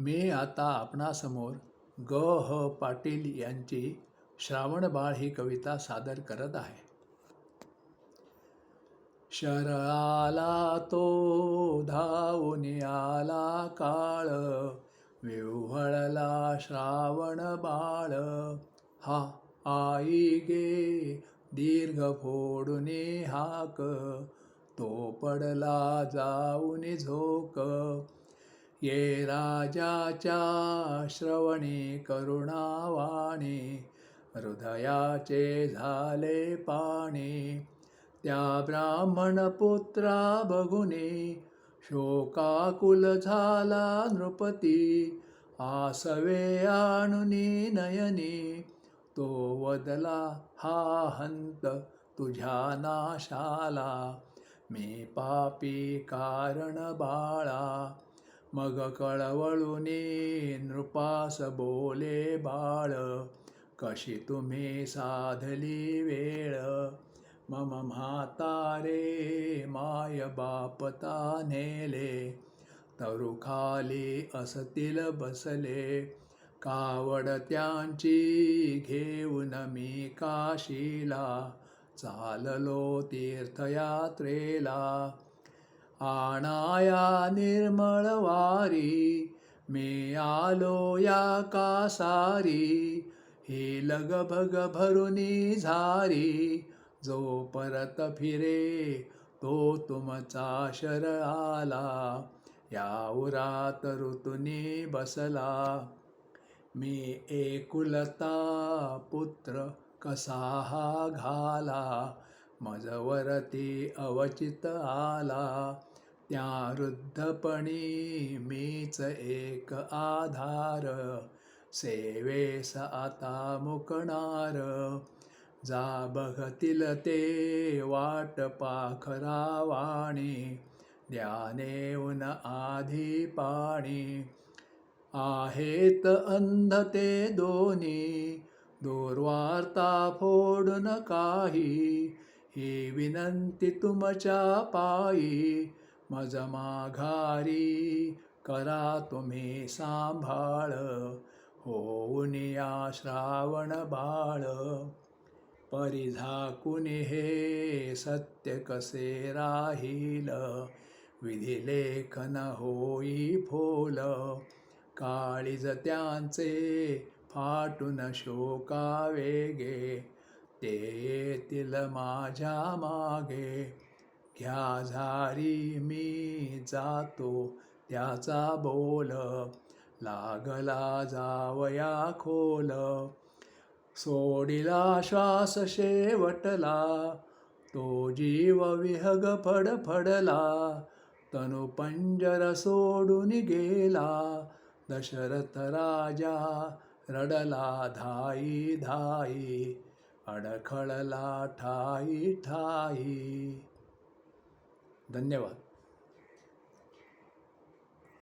मी आता आपणासमोर ग ह पाटील यांची श्रावणबाळ ही कविता सादर करत आहे. शरळाला तो धावून आला काळ विव्हळला श्रावण बाळ. हा आई गे दीर्घ फोडून हाक तो पडला जाऊन झोक. ये राजाच्या श्रवणी करुणावाणी हृदयाचे झाले पाणी. त्या ब्राह्मण पुत्रा बघुने शोकाकुल झाला नृपती. आसवे आणुनी नयनी तो वदला हा हंत तुझ्या नाशाला. मी पापी कारण बाळा. मग कळवळुनी नृपास बोले बाळ कशी तुम्ही साधली वेळ? मम म्हातारे माय बापता नेले तरुखाली असतील बसले. कावड त्यांची घेऊन मी काशीला चाललो तीर्थयात्रेला. आणाया निर्मळ वारी मी आलो या कासारी हे लगभग भरुनी झारी जो परत फिरे तो तुमचा शर आला या उरात ऋतुनी बसला. मी एकुलता पुत्र कसा हा घाला मजवरती अवचित आला. त्या वृद्धपणी मीच एक आधार सेवेस आता मुकणार. जा बघतील ते वाट पाखरावाणी ध्यानेऊन आधी पाणी. आहेत अंध ते दोन्ही दूर्वार्ता फोडून काही. ही विनंती तुमच्या पायी मज माघारी करा तुम्ही सांभाळ होऊनिया श्रावण बाळ. परिझाकुन हे सत्य कसे राहील? विधिलेखन होई फोल. काळीज त्यांचे फाटून शोका वेगे ते येतील माझ्या मागे. त्या झारी मी जातो त्याचा बोल लागला जावया खोल. सोडिला श्वास शेवटला तो जीव विहग फडफडला. तनु पंजर सोडून गेला दशरथ राजा रडला धाई धाई अडखळला ठाई ठाई. धन्यवाद.